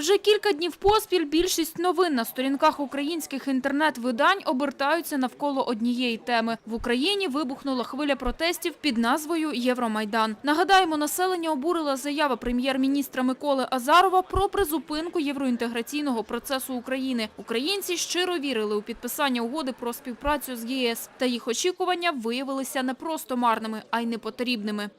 Вже кілька днів поспіль більшість новин на сторінках українських інтернет-видань обертаються навколо однієї теми. В Україні вибухнула хвиля протестів під назвою Євромайдан. Нагадаємо, населення обурила заява прем'єр-міністра Миколи Азарова про призупинку євроінтеграційного процесу України. Українці щиро вірили у підписання угоди про співпрацю з ЄС, та їх очікування виявилися не просто марними, а й непотрібними.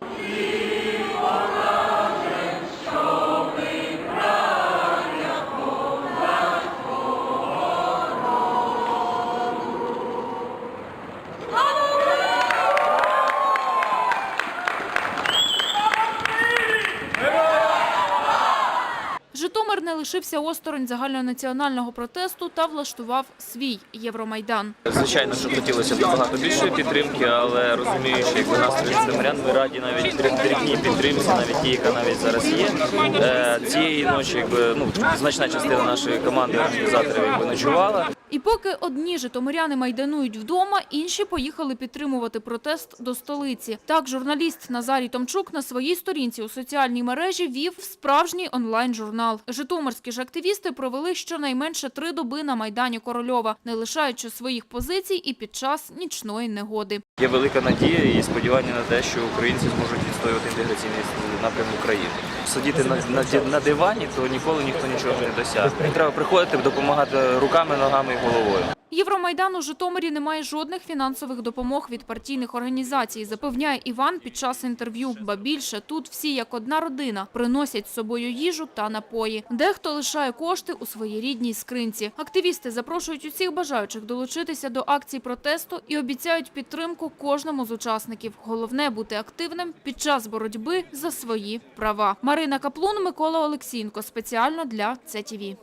Житомир не лишився осторонь загальнонаціонального протесту та влаштував свій Євромайдан. Звичайно, що хотілося набагато більшої підтримки, але розуміючи, як настрої житомирян, ми раді навіть дрібній підтримці, навіть ті, яка навіть зараз є. Е, Цієї ночі, якби ну значна частина нашої команди організаторів якби ночувала. І поки одні житомиряни майданують вдома, інші поїхали підтримувати протест до столиці. Так, журналіст Назарій Томчук на своїй сторінці у соціальній мережі вів справжній онлайн-журнал. Житомирські ж активісти провели щонайменше три доби на майдані Корольова, не лишаючи своїх позицій і під час нічної негоди. Є велика надія і сподівання на те, що українці зможуть відстоювати інтеграційний напрям України. Сидіти на, на, на дивані, то ніколи ніхто нічого не досягне. Треба приходити, допомагати руками, ногами і головою. Євромайдан у Житомирі не має жодних фінансових допомог від партійних організацій, запевняє Іван під час інтерв'ю. Ба більше тут всі як одна родина приносять з собою їжу та напої. Дехто лишає кошти у своїй рідній скринці. Активісти запрошують усіх бажаючих долучитися до акцій протесту і обіцяють підтримку кожному з учасників. Головне бути активним під час боротьби за свої права. Марина Каплун, Микола Олексієнко. Спеціально для ЦТВ.